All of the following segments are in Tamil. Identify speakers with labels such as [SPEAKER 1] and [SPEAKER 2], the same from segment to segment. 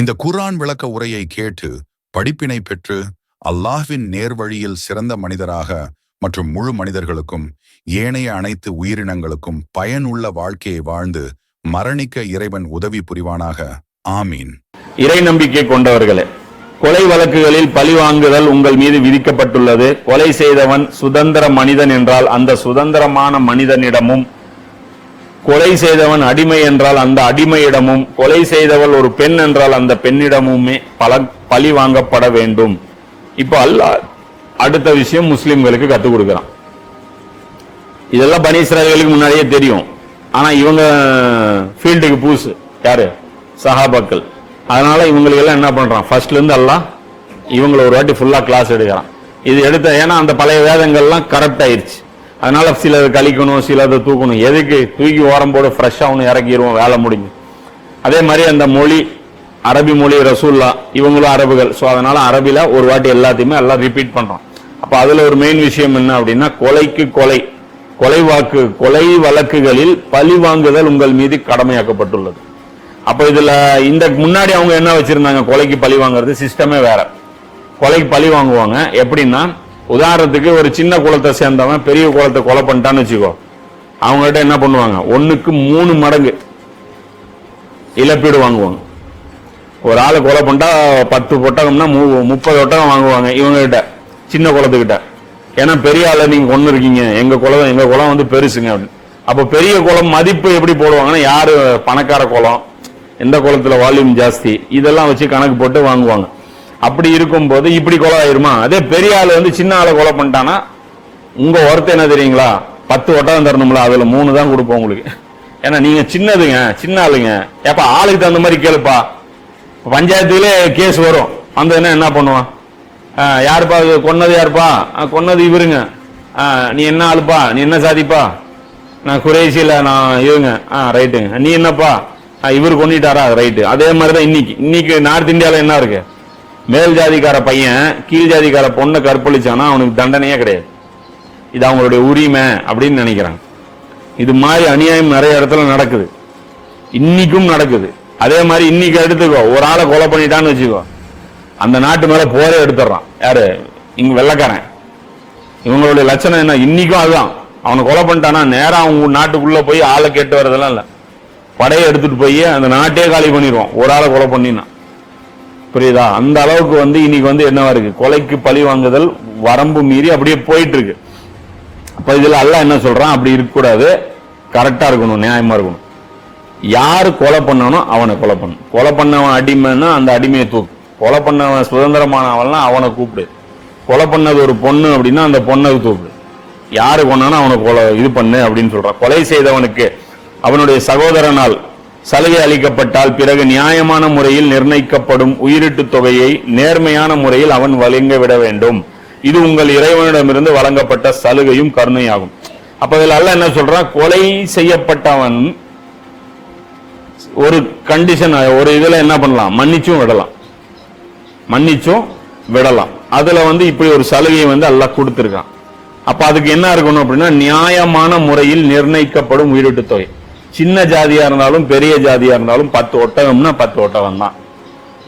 [SPEAKER 1] இந்த குரான் விளக்க உரையை கேட்டு படிப்பினை பெற்று அல்லாஹ்வின் நேர்வழியில் சிறந்த மனிதராக மற்றும் முழு மனிதர்களுக்கும் ஏனைய அனைத்து உயிரினங்களுக்கும் பயனுள்ள வாழ்க்கையை வாழ்ந்து மரணிக்க இறைவன் உதவி புரிவானாக. ஆமீன்.
[SPEAKER 2] இறை நம்பிக்கை கொண்டவர்களே கொலை வழக்குகளில் பழி வாங்குதல் உங்கள் மீது விதிக்கப்பட்டுள்ளது. கொலை செய்தவன் சுதந்திர மனிதன் என்றால் அந்த சுதந்திரமான மனிதனிடமும் கொலை செய்தவன் அடிமை என்றால் அந்த அடிமையிடமும் கொலை செய்தவள் ஒரு பெண் என்றால் அந்த பெண்ணிடமுமே பல பழி வாங்கப்பட வேண்டும். இப்போ அல்லாஹ் அடுத்த விஷயம் முஸ்லிம்களுக்கு கற்றுக் கொடுக்கிறான். இதெல்லாம் பனி முன்னாடியே தெரியும். ஆனா இவங்க ஃபீல்டுக்கு பூசு யாரு? சஹாபாக்கள். அதனால இவங்களுக்கு எல்லாம் என்ன பண்றான்? ஃபர்ஸ்ட்ல இருந்து எல்லாம் இவங்களை ஒரு வாட்டி ஃபுல்லா கிளாஸ் எடுக்கிறான். இது எடுத்த ஏன்னா அந்த பழைய வேதங்கள்லாம் கரெக்ட் ஆயிருச்சு. அதனால் சிலது கழிக்கணும் சிலதை தூக்கணும். எதுக்கு? தூக்கி ஓரம் போடு ஃப்ரெஷ்ஷாக ஒன்று இறக்கிடுவோம் வேலை முடிஞ்சு. அதே மாதிரி அந்த மொழி அரபி மொழி ரசூல்லா இவங்களும் அரபுகள். ஸோ அதனால் அரபியில் ஒரு வாட்டி எல்லாத்தையுமே எல்லாம் ரிப்பீட் பண்ணுறோம் அப்போ அதில் ஒரு மெயின் விஷயம் என்ன அப்படின்னா கொலைக்கு கொலை. கொலை வாக்கு கொலை வழக்குகளில் பழி வாங்குதல் உங்கள் மீது கடமையாக்கப்பட்டுள்ளது. அப்போ இதில் இந்த முன்னாடி அவங்க என்ன வச்சுருந்தாங்க? கொலைக்கு பழி வாங்குறது சிஸ்டமே வேற. கொலைக்கு பழி வாங்குவாங்க. எப்படின்னா உதாரணத்துக்கு ஒரு சின்ன குளத்தை சேர்ந்தவன் பெரிய குளத்தை கொலை பண்ணிட்டான்னு வச்சுக்கோ. அவங்ககிட்ட என்ன பண்ணுவாங்க? ஒன்றுக்கு மூணு மடங்கு இழப்பீடு வாங்குவாங்க. ஒரு ஆளை கொலை பண்ணிட்டா பத்து ஒட்டகம்னா மு- முப்பது ஒட்டகம் வாங்குவாங்க இவங்ககிட்ட சின்ன குளத்துக்கிட்ட. ஏன்னா பெரிய ஆளை நீங்கள் ஒன்று இருக்கீங்க. எங்கள் குளம் எங்கள் குளம் வந்து பெருசுங்க அப்படின்னு. அப்போ பெரிய குளம் மதிப்பு எப்படி போடுவாங்கன்னா யார் பணக்கார குளம் எந்த குளத்துல வால்யூம் ஜாஸ்தி இதெல்லாம் வச்சு கணக்கு போட்டு வாங்குவாங்க. அப்படி இருக்கும்போது இப்படி கொலை ஆயிருமா? அதே பெரிய ஆள் வந்து சின்ன ஆளை கொலை பண்ணிட்டானா? உங்க ஒருத்த என்ன தெரியுங்களா? பத்து ஒட்டகம் தரணும்ல அதுல மூணு தான் கொடுப்போம் உங்களுக்கு. ஏன்னா நீங்க சின்னதுங்க சின்ன ஆளுங்க. ஏப்பா ஆளுக்கு தகுந்த மாதிரி கேளுப்பா. பஞ்சாயத்துலேயே கேஸ் வரும். வந்ததுன்னா என்ன பண்ணுவான்? யாருப்பா அது கொன்னது யாருப்பா? ஆ, கொன்னது இவருங்க. ஆ, நீ என்ன ஆளுப்பா? நீ என்ன சாதிப்பா? நான் குறைசியில நான் இவங்க. ஆ ரைட்டுங்க நீ என்னப்பா? ஆ, இவர் கொண்டுட்டாரா ரைட்டு அதே மாதிரி தான் இன்னைக்கு. இன்னைக்கு நார்த் இந்தியாவில் என்ன இருக்கு? மேல் ஜாதிக்கார பையன் கீழ் ஜாதிக்கார பொண்ணை கற்பழிச்சானா அவனுக்கு தண்டனையே கிடையாது. இது அவங்களுடைய உரிமை அப்படின்னு நினைக்கிறாங்க. இது மாதிரி அநியாயம் நிறைய இடத்துல நடக்குது. இன்னைக்கும் நடக்குது. அதே மாதிரி இன்னைக்கு எடுத்துக்கோ ஒரு ஆளை கொலை பண்ணிட்டான்னு வச்சுக்கோ. அந்த நாட்டு மேல போரே எடுத்துடுறான். யாரு? இங்க வெள்ளக்காரன். இவங்களுடைய லட்சணம் என்ன? இன்னைக்கும் அதுதான். அவனை கொலை பண்ணிட்டானா? நேரம் அவங்க நாட்டுக்குள்ள போய் ஆளை கேட்டு வர்றதெல்லாம் இல்லை. படையை எடுத்துட்டு போய் அந்த நாட்டே காலி பண்ணிடுவான். ஒரு ஆளை கொலை பண்ணினா. புரியுதா? அந்த அளவுக்கு வந்து இன்னைக்கு வந்து என்னவா இருக்கு? கொலைக்கு பழி வாங்குதல் வரம்பு மீறி அப்படியே போயிட்டு இருக்கு அப்ப இதுல அல்லாஹ் என்ன சொல்றான்? அப்படி இருக்கக்கூடாது. கரெக்டா இருக்கணும் நியாயமா இருக்கணும். யார் கொலை பண்ணானோ அவனை கொலை பண்ணணும் கொலை பண்ணவன் அடிமைன்னா அந்த அடிமையை தூக்கு. கொலை பண்ணவன் சுதந்திரமானவன்னா அவனை கூப்பிடு. கொலை பண்ணது ஒரு பொண்ணு அப்படின்னா அந்த பொண்ணை தூக்கு. யாரு கொண்டானோ அவனை கொலை இது பண்ணு அப்படின்னு சொல்றான். கொலை செய்தவனுக்கு அவனுடைய சகோதரனால் சலுகை அளிக்கப்பட்டால் பிறகு நியாயமான முறையில் நிர்ணயிக்கப்படும் உயிரிட்டு தொகையை நேர்மையான முறையில் அவன் வழங்க விட வேண்டும். இது உங்கள் இறைவனிடமிருந்து வழங்கப்பட்ட சலுகையும் கருணையாகும். அப்ப இதில் அல்ல என்ன சொல்றான்? கொலை செய்யப்பட்டவன் ஒரு கண்டிஷன் ஒரு இதுல என்ன பண்ணலாம்? மன்னிச்சும் விடலாம். மன்னிச்சும் விடலாம். அதுல வந்து இப்படி ஒரு சலுகையை வந்து அல்லாஹ் கொடுத்துருக்கான். அப்ப அதுக்கு என்ன இருக்கணும் அப்படின்னா நியாயமான முறையில் நிர்ணயிக்கப்படும் உயிரிட்டு தொகை. சின்ன ஜாதியா இருந்தாலும் பெரிய ஜாதியா இருந்தாலும் பத்து ஒட்டகம்னா பத்து ஒட்டகம் தான்.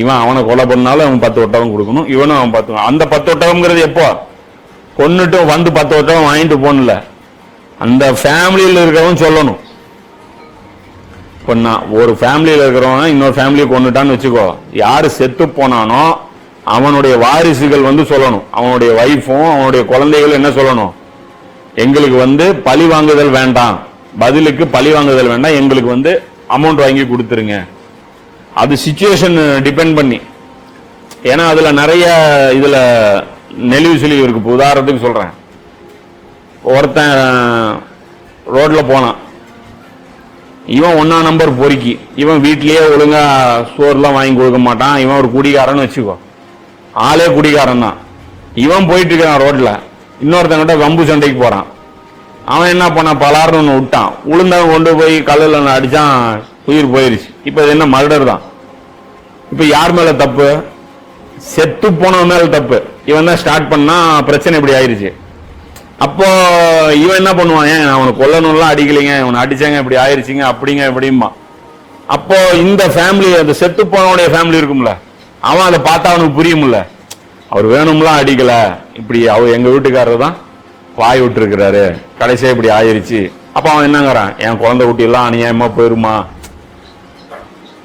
[SPEAKER 2] இவன் அவனை கொலை பண்ணாலும் அவன் பத்து ஒட்டகம் கொடுக்கணும் இவனும் அவன் பத்து அந்த பத்து ஒட்டகம்ங்கிறது எப்போ? கொண்டுட்டு வந்து பத்து ஒட்டகம் வாங்கிட்டு போகணும்ல. அந்த ஃபேமிலியில் இருக்கிறவன் சொல்லணும். இப்போ நான் ஒரு ஃபேமிலியில் இருக்கிறவன் இன்னொரு ஃபேமிலியை கொண்டுட்டான்னு வச்சுக்கோ. யார் செத்து போனானோ அவனுடைய வாரிசுகள் வந்து சொல்லணும். அவனுடைய ஒய்ஃபும் அவனுடைய குழந்தைகளும் என்ன சொல்லணும்? எங்களுக்கு வந்து பழி வாங்குதல் வேண்டாம். பதிலுக்கு பழி வாங்குதல் வேண்டாம் எங்களுக்கு வந்து அமௌண்ட் வாங்கி கொடுத்துருங்க. அது சுச்சுவேஷன் டிபெண்ட் பண்ணி. ஏன்னா அதில் நிறைய இதில் நெளிவு சுழிவு இருக்கு. இப்போ உதாரணத்துக்கு சொல்கிறேன் ஒருத்தன் ரோட்டில் போனான். இவன் ஒன்றா நம்பர் பொறுக்கி. இவன் வீட்லேயே ஒழுங்காக சோறுலாம் வாங்கி கொடுக்க மாட்டான். இவன் ஒரு குடிகாரன்னு வச்சுக்கோ. ஆளே குடிகாரன் தான் இவன் போயிட்டு இருக்கான் ரோட்டில் இன்னொருத்தங்கிட்ட வம்பு சண்டைக்கு போகிறான் அவன் என்ன பண்ணான் பலார்னு ஒன்று விட்டான். உளுந்தவன் கொண்டு போய் கல்லில் ஒன்று அடித்தான் உயிர் போயிருச்சு. இப்போ இது என்ன மர்டர் தான்? இப்போ யார் மேலே தப்பு? செத்து போனவன் மேலே தப்பு. இவன் தான் ஸ்டார்ட் பண்ணா பிரச்சனை இப்படி ஆயிடுச்சு அப்போ இவன் என்ன பண்ணுவான்? ஏன் அவனை கொல்லணும்லாம் அடிக்கலைங்க இவனை அடிச்சாங்க இப்படி ஆயிருச்சுங்க அப்படிங்க இப்படிமா அப்போ இந்த ஃபேமிலி அந்த செத்து போனவனுடைய ஃபேமிலி இருக்கும்ல அவன் அதை பார்த்தா அவனுக்கு புரியும்ல. அவர் வேணும்லாம் அடிக்கல. இப்படி அவர் எங்க வீட்டுக்காரர் தான் வாய் விட்டுருக்கிறாரு. கடைசியாக இப்படி ஆயிருச்சு. அப்போ அவன் என்னங்கிறான்? என் குழந்தை குட்டி எல்லாம் அநியாயமா போயிருமா?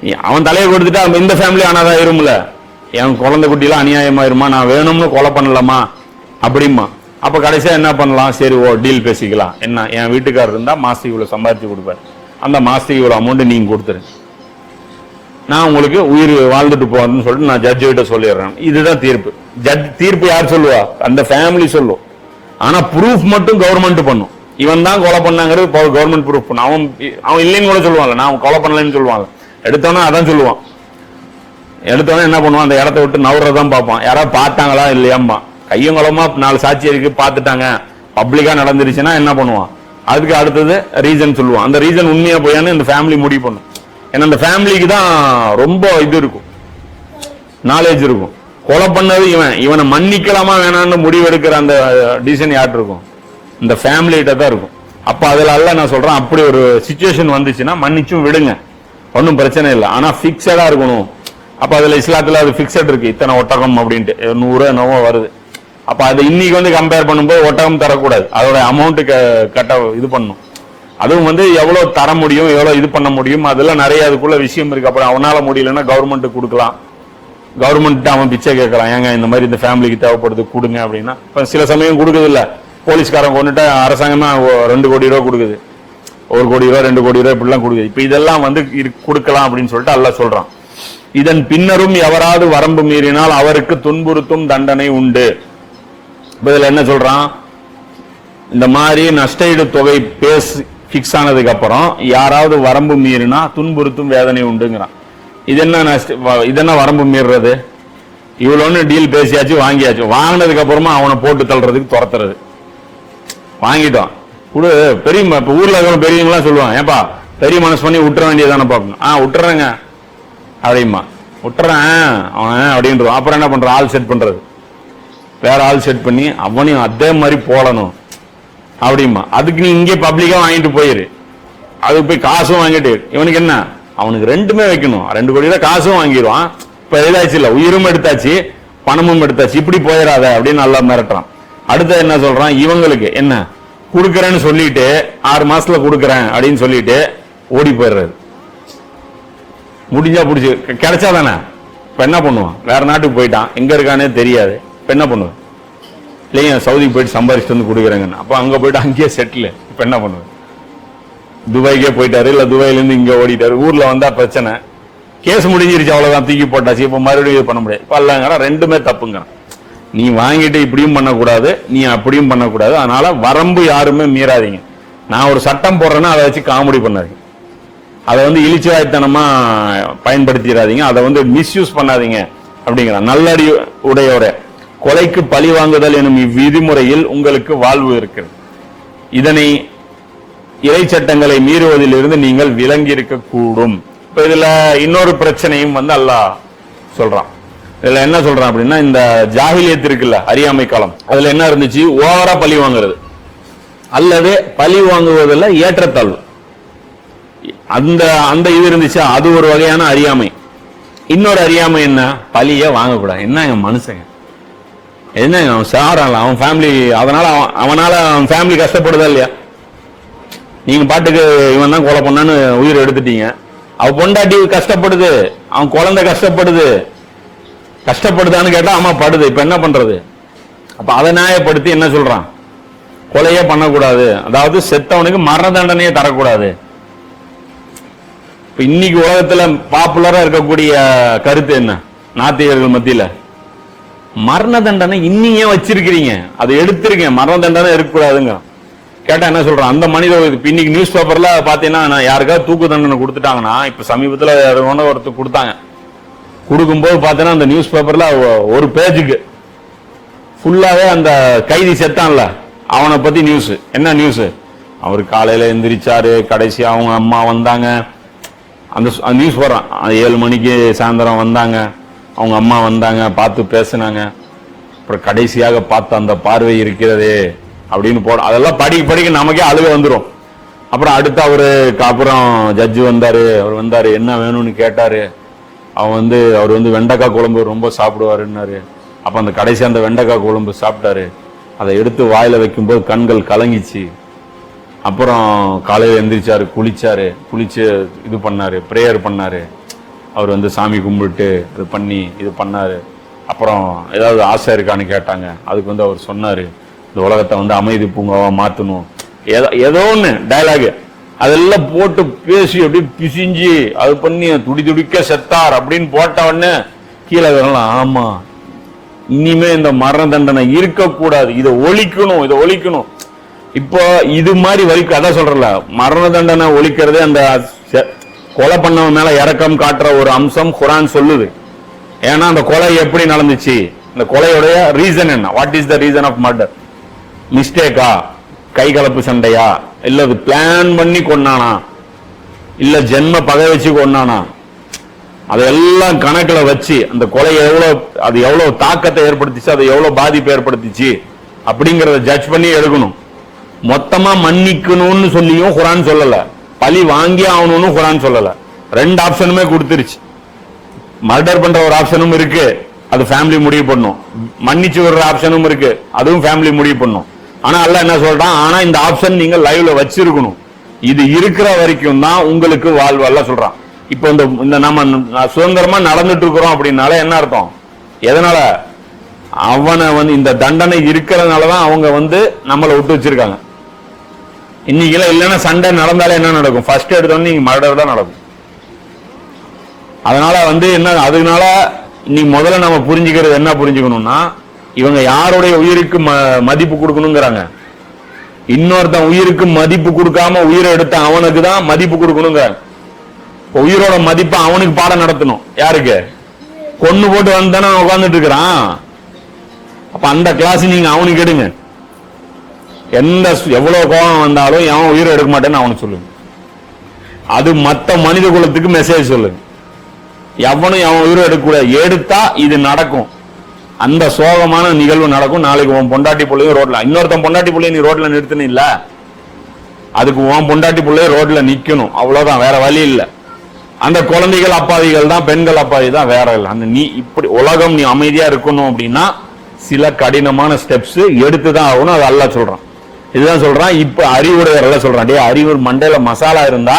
[SPEAKER 2] நீ- அவன் தலையை கொடுத்துட்டு அவன் இந்த ஃபேமிலி ஆனாதான் இருமுல என் குழந்தை குட்டிலாம் எல்லாம் அநியாயமா இருமா நான் வேணும்னு கொலை பண்ணலாமா? அப்படிமா அப்ப கடைசியா என்ன பண்ணலாம்? சரி ஓ டீல் பேசிக்கலாம். என்ன என் வீட்டுக்காரர் இருந்தா மாசத்துக்கு இவ்வளவு சம்பாதிச்சு கொடுப்பாரு. அந்த மாசத்துக்கு இவ்வளவு அமௌண்ட் நீங்க கொடுத்துரு. நான் உங்களுக்கு உயிர் வாழ்ந்துட்டு போறேன்னு சொல்லிட்டு நான் ஜட்ஜு கிட்ட சொல்லிடுறேன். இதுதான் தீர்ப்பு. ஜட்ஜ் தீர்ப்பு யார் சொல்லுவா? அந்த ஃபேமிலி சொல்லும். ஆனா ப்ரூஃப் மட்டும் கவர்மெண்ட் பண்ணும். இவன் தான் கொலை பண்ணாங்கிறது கவர்மெண்ட் ப்ரூஃப் பண்ணும் அவன் அவன் இல்லைன்னு கூட சொல்லுவான்ல. நான் கொலை பண்ணலன்னு சொல்லுவான்ல. எடுத்தோன்னா அதான் சொல்லுவான். எடுத்தவன என்ன பண்ணுவான்? அந்த இடத்த விட்டு நவுறதான் பார்ப்பான். யாராவது பார்த்தாங்களா இல்லையாம்பா? கையும் குளமா நாலு சாட்சி இருக்கு பார்த்துட்டாங்க. பப்ளிக்கா நடந்துருச்சுன்னா என்ன பண்ணுவான்? அதுக்கு அடுத்தது ரீசன் சொல்லுவான். அந்த ரீசன் உண்மையா போயான்னு இந்த ஃபேமிலி முடிவு பண்ணும். ஏன்னா அந்த ஃபேமிலிக்கு தான் ரொம்ப இது இருக்கும். நாலேஜ் இருக்கும். கொலை பண்ணது இவன். இவனை மன்னிக்கலாமா வேணான்னு முடிவெடுக்கிற அந்த டிசிஷன் யார்கிட்ட இருக்கும்? இந்த ஃபேமிலிகிட்ட தான் இருக்கும். அப்போ அதில் அல்ல நான் சொல்கிறேன் அப்படி ஒரு சுச்சுவேஷன் வந்துச்சுன்னா மன்னிச்சும் விடுங்க. ஒன்றும் பிரச்சனை இல்லை. ஆனால் ஃபிக்ஸடாக இருக்கணும். அப்போ அதில் இஸ்லாத்தில் அது ஃபிக்ஸட் இருக்குது இத்தனை ஒட்டகம் அப்படின்ட்டு. நூறு என்னவோ வருது. அப்போ அது இன்னைக்கு வந்து கம்பேர் பண்ணும்போது ஒட்டகம் தரக்கூடாது. அதோட அமௌண்ட் கட்ட இது பண்ணும் அதுவும் வந்து எவ்வளோ தர முடியும் எவ்வளோ இது பண்ண முடியும் அதெல்லாம் நிறைய அதுக்குள்ள விஷயம் இருக்குது அப்புறம் அவனால் முடியலன்னா கவர்மெண்ட்டுக்கு கொடுக்கலாம். கவர்மெண்ட் அவன் பிச்சை கேட்கறான் ஏங்க இந்த மாதிரி இந்த ஃபேமிலிக்கு தேவைப்படுது கொடுங்க அப்படின்னா இப்போ சில சமயம் கொடுக்குது போலீஸ்காரன் கொண்டுட்டு அரசாங்கமா ரெண்டு கோடி ரூபா கொடுக்குது. ஒரு கோடி ரூபா ரெண்டு கோடி ரூபா இப்படிலாம் கொடுக்குது. இப்போ இதெல்லாம் வந்து கொடுக்கலாம் அப்படின்னு சொல்லிட்டு எல்லாம் சொல்றான். இதன் பின்னரும் எவராது வரம்பு மீறினால் அவருக்கு துன்புறுத்தும் தண்டனை உண்டு. இப்போ இதில் என்ன சொல்றான்? இந்த மாதிரி நஷ்டஈடு தொகை பேஸ் ஃபிக்ஸ் ஆனதுக்கு அப்புறம் யாராவது வரம்பு மீறினா துன்புறுத்தும் வேதனை உண்டுங்கிறான். இது என்ன நஷ்ட இது என்ன வரம்பு மீறுறது? இவ்வளோன்னு டீல் பேசியாச்சு வாங்கியாச்சு. வாங்கினதுக்கு அப்புறமா அவனை போட்டு தள்ளுறதுக்கு துரத்துறது. வாங்கிட்டோம். குடு பெரிய இப்போ ஊரில் இருக்கிற பெரியவங்களாம் சொல்லுவான் ஏப்பா பெரிய மனசு பண்ணி விட்டுற வேண்டியதானே பார்க்கணும். ஆ விட்டுறேங்க. அப்படிமா விட்டுறேன் அவன் அப்படின்றான் அப்புறம் என்ன பண்ணுறான் ஆள் செட் பண்றது. வேற ஆள் செட் பண்ணி அவனையும் அதே மாதிரி போடணும். அப்படிமா அதுக்கு நீ இங்கே பப்ளிக்காக வாங்கிட்டு போயிரு. அதுக்கு போய் காசும் வாங்கிட்டு இவனுக்கு என்ன? அவனுக்கு ரெண்டுமே வைக்கணும். ரெண்டு கோடி ரூபாய் காசும் வாங்கிடுவான். இப்ப இதாச்சு இல்ல. உயிரும் எடுத்தாச்சு பணமும் எடுத்தாச்சு. இப்படி போயிடாத அப்படின்னு நல்லா மிரட்டுறான். அடுத்து என்ன சொல்றான்? இவங்களுக்கு என்ன? கொடுக்கறேன்னு சொல்லிட்டு ஆறு மாசத்துல கொடுக்கறேன் அப்படின்னு சொல்லிட்டு ஓடி போயிடுறது முடிஞ்சா பிடிச்சி கிடைச்சா தானே இப்போ என்ன பண்ணுவான்? வேற நாட்டுக்கு போயிட்டான். எங்க இருக்கானே தெரியாது. இப்போ என்ன பண்ணுவேன்? இல்லையா சவுதிக்கு போயிட்டு சம்பாரிச்சுட்டு வந்து கொடுக்குறேங்கன்னு. அப்போ அங்கே போயிட்டு அங்கேயே செட்டில் இப்போ என்ன பண்ணுவேன் துபாய்க்கே போயிட்டாரு இல்ல துபாயில இங்கே இங்க ஓடிட்டாரு. ஊர்ல வந்தா பிரச்சனை. கேஸ் முடிஞ்சிருச்சு அவ்வளவுதான். தூக்கி போட்டாச்சு. இப்ப மறுபடியும் இது பண்ண முடியாது. இப்ப ரெண்டுமே தப்புங்க நீ வாங்கிட்டு இப்படியும் பண்ணக்கூடாது நீ அப்படியும் பண்ணக்கூடாது. அதனால வரம்பு யாருமே மீறாதீங்க. நான் ஒரு சட்டம் போடுறேன்னா அதை வச்சு காமெடி பண்ணாதீங்க. அதை வந்து இழிச்சுவாய்த்தனமா பயன்படுத்திடாதீங்க. அதை வந்து மிஸ்யூஸ் பண்ணாதீங்க. அப்படிங்கிறான். நல்லடி உடையோட. கொலைக்கு பழி வாங்குதல் எனும் இவ்விதிமுறையில் உங்களுக்கு வாழ்வு இருக்கிறது. இதனை இறை சட்டங்களை மீறுவதிலிருந்து நீங்கள் விலங்கி இருக்கக்கூடும் இப்ப இதுல இன்னொரு பிரச்சனையும் வந்து அல்லாஹ் சொல்றான். இதுல என்ன சொல்றான் அப்படின்னா இந்த ஜாகிலியத்து இருக்குல்ல அறியாமை காலம். அதுல என்ன இருந்துச்சு? ஓவரா பழி வாங்குறது. அல்லது பழி வாங்குவதில் ஏற்றத்தாழ்வு. அந்த அந்த இது இருந்துச்சா? அது ஒரு வகையான அறியாமை. இன்னொரு அறியாமை என்ன? பழிய வாங்கக்கூடாது. என்ன என் மனுஷங்க என்ன அவன் சாரான்ல அவன் ஃபேமிலி அதனால அவன் அவனால அவன் ஃபேமிலி கஷ்டப்படுதா இல்லையா? நீங்க பாட்டுக்கு இவன் தான் கொலை பண்ணான்னு உயிர் எடுத்துட்டீங்க. அவன் பொண்டாட்டி கஷ்டப்படுது. அவன் குழந்தை கஷ்டப்படுது. கஷ்டப்படுதான்னு கேட்டா ஆமா படுது. இப்ப என்ன பண்றது? அப்ப அதை நியாயப்படுத்தி என்ன சொல்றான்? கொலையே பண்ணக்கூடாது. அதாவது செத்தவனுக்கு மரண தண்டனையே தரக்கூடாது. இப்ப இன்னைக்கு உலகத்துல பாப்புலரா இருக்கக்கூடிய கருத்து என்ன? நாத்திகர்கள் மத்தியில. மரண தண்டனை இன்னும் ஏன் வச்சிருக்கிறீங்க? அதை எடுத்திருக்கேன். மரண தண்டனை இருக்கக்கூடாதுங்க கேட்டா என்ன சொல்றான்? அந்த மனித இப்ப இன்னைக்கு நியூஸ் பேப்பர்ல பாத்தீங்கன்னா நான் யாருக்காவது தூக்கு தண்டனை கொடுத்துட்டாங்கன்னா இப்ப சமீபத்தில் ஒன்று ஒருத்தர் கொடுத்தாங்க. கொடுக்கும்போது பார்த்தீங்கன்னா அந்த நியூஸ் பேப்பர்ல ஒரு பேஜுக்கு ஃபுல்லாவே அந்த கைதி செத்தான்ல அவனை பத்தி நியூஸ் என்ன நியூஸ் அவர் காலையில எந்திரிச்சாரு கடைசி அவங்க அம்மா வந்தாங்க. அந்த அந்த நியூஸ் போடுறான் ஏழு மணிக்கு சாயந்தரம் வந்தாங்க. அவங்க அம்மா வந்தாங்க பார்த்து பேசுனாங்க. அப்புறம் கடைசியாக பார்த்த அந்த பார்வை இருக்கிறதே. அப்படின்னு போட அதெல்லாம் படிக்க படிக்க நமக்கே அழுக வந்துடும் அப்புறம் அடுத்து அவருக்கு அப்புறம் ஜட்ஜு வந்தாரு அவர் வந்தாரு என்ன வேணும்னு கேட்டாரு. அவன் வந்து அவர் வந்து வெண்டைக்காய் குழம்பு ரொம்ப சாப்பிடுவாருன்னாரு. அப்போ அந்த கடைசி அந்த வெண்டைக்காய் குழம்பு சாப்பிட்டாரு. அதை எடுத்து வாயில் வைக்கும்போது கண்கள் கலங்கிச்சு. அப்புறம் காலையில் எந்திரிச்சாரு குளிச்சாரு. குளிச்சு இது பண்ணாரு ப்ரேயர் பண்ணாரு. அவர் வந்து சாமி கும்பிட்டு இது பண்ணி இது பண்ணாரு. அப்புறம் ஏதாவது ஆசை இருக்கான்னு கேட்டாங்க. அதுக்கு வந்து அவர் சொன்னார். இந்த உலகத்தை வந்து அமைதி பூங்காவா மாத்தணும். ஏதோ ஏதோ ஒன்று டயலாகு அதெல்லாம் போட்டு பேசி அப்படியே பிசிஞ்சு அது பண்ணி துடி துடிக்க செத்தார் அப்படின்னு போட்ட உடனே கீழே வரலாம் ஆமா இனிமே இந்த மரண தண்டனை இருக்கக்கூடாது. இதை ஒழிக்கணும் இதை ஒழிக்கணும். இப்போ இது மாதிரி வலிக்கு அதான் சொல்றல மரண தண்டனை ஒழிக்கிறதே அந்த செ- கொலை பண்ணவன் மேல இறக்கம் காட்டுற ஒரு அம்சம் குரான் சொல்லுது. ஏன்னா அந்த கொலை எப்படி நடந்துச்சு? இந்த கொலையுடைய ரீசன் என்ன? What is the reason of murder மிஸ்டேக்கா? கை கலப்பு சண்டையா? இல்ல அது பிளான் பண்ணி கொண்டானா இல்ல ஜென்ம பகை வச்சு கொண்டானா அதெல்லாம் கணக்கில் வச்சு அந்த கொலை எவ்வளோ அது எவ்வளோ தாக்கத்தை ஏற்படுத்திச்சு அது எவ்வளோ பாதிப்பு ஏற்படுத்திச்சு அப்படிங்கிறத ஜட்ஜ் பண்ணி எடுக்கணும். மொத்தமாக மன்னிக்கணும்னு சொல்லியும் குரான் சொல்லலை. பழி வாங்கி ஆகணும்னு குரான் சொல்லலை. ரெண்டு ஆப்ஷனுமே கொடுத்துருச்சு. மர்டர் பண்ணுற ஒரு ஆப்ஷனும் இருக்கு. அது ஃபேமிலி முடிவு பண்ணும். மன்னிச்சு விடுற ஆப்ஷனும் இருக்கு. அதுவும் ஃபேமிலி முடிவு பண்ணும். ஆனா அல்ல என்ன சொல்றான்? ஆனா இந்த ஆப்ஷன் நீங்க லைவ்ல வச்சிருக்கணும். இது இருக்கிற வரைக்கும் தான் உங்களுக்கு வாழ்வு அல்ல சொல்றான். இப்போ இந்த இந்த நம்ம சுதந்திரமா நடந்துட்டு இருக்கிறோம் அப்படின்னால என்ன அர்த்தம்? எதனால? அவனை வந்து இந்த தண்டனை இருக்கிறதுனால தான் அவங்க வந்து நம்மளை விட்டு வச்சிருக்காங்க. இன்னைக்கெல்லாம் இல்லைன்னா சண்டை நடந்தாலே என்ன நடக்கும்? ஃபர்ஸ்ட் எடுத்தோடனே நீங்க மர்டர் தான் நடக்கும். அதனால வந்து என்ன அதனால இன்னைக்கு முதல்ல நம்ம புரிஞ்சுக்கிறது என்ன புரிஞ்சுக்கணும்னா இவங்க யாருடைய உயிருக்கு ம- மதிப்பு கொடுக்கணுங்கிறாங்க. இன்னொருத்தன் உயிருக்கு மதிப்பு கொடுக்காம உயிரை எடுத்த அவனுக்கு தான் மதிப்பு கொடுக்கணுங்க உயிரோட மதிப்பை அவனுக்கு பாடம் நடத்தணும். யாருக்கு? கொன்னு போட்டு வந்தானே உட்காந்துட்டு இருக்கிறான். அப்ப அந்த கிளாஸ் நீங்க அவனுக்கு எடுங்க. எந்த எவ்வளவு கோபம் வந்தாலும் எவன் உயிரை எடுக்க மாட்டேன்னு அவனுக்கு சொல்லுங்க. அது மத்த மனித குலத்துக்கு மெசேஜ் சொல்லுங்க. எவனும் எவன் உயிரை எடுக்கக்கூடாது. எடுத்தா இது நடக்கும். அந்த சோகமான நிகழ்வு நடக்கும். நாளைக்கு உன் பொண்டாட்டி புள்ளையும் ரோட்ல இன்னொருத்தன் பொண்டாட்டி பிள்ளைய நீ ரோட்ல நிறுத்தின இல்ல. அதுக்கு உன் பொண்டாட்டி பிள்ளைய ரோட்ல நிக்கணும். அவ்வளவுதான் வேற வழி இல்ல. அந்த குழந்தைகள் அப்பாவிகள் தான் பெண்கள் அப்பாவி தான் வேற இல்லை. அந்த நீ இப்படி உலகம் நீ அமைதியா இருக்கணும் அப்படின்னா சில கடினமான ஸ்டெப்ஸ் எடுத்து தான் ஆகணும். அது அல்ல சொல்றான். இதுதான் சொல்றான். இப்ப அறிவுடையவர் எல்லாம் சொல்றான். டே அறிவு மண்டையில மசாலா இருந்தா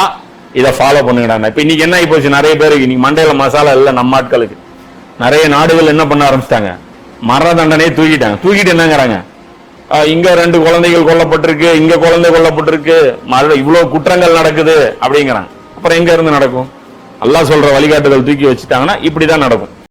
[SPEAKER 2] இதை ஃபாலோ பண்ணுங்கடா இப்ப இன்னைக்கு என்ன ஆகி போச்சு? நிறைய பேருக்கு இன்னைக்கு மண்டையில மசாலா இல்லை நம்ம ஆட்களுக்கு. நிறைய நாடுகள் என்ன பண்ண ஆரம்பிச்சிட்டாங்க? மரண தண்டனையை தூக்கிட்டாங்க. தூக்கிட்டு என்னங்கிறாங்க? இங்க ரெண்டு குழந்தைகள் கொல்லப்பட்டிருக்கு இங்க குழந்தை கொல்லப்பட்டிருக்கு. மறு- இவ்வளவு குற்றங்கள் நடக்குது அப்படிங்கிறாங்க. அப்புறம் எங்க இருந்து நடக்கும்? அல்லாஹ் சொல்ற வழிகாட்டுதல் தூக்கி வச்சுட்டாங்கன்னா இப்படிதான் நடக்கும்.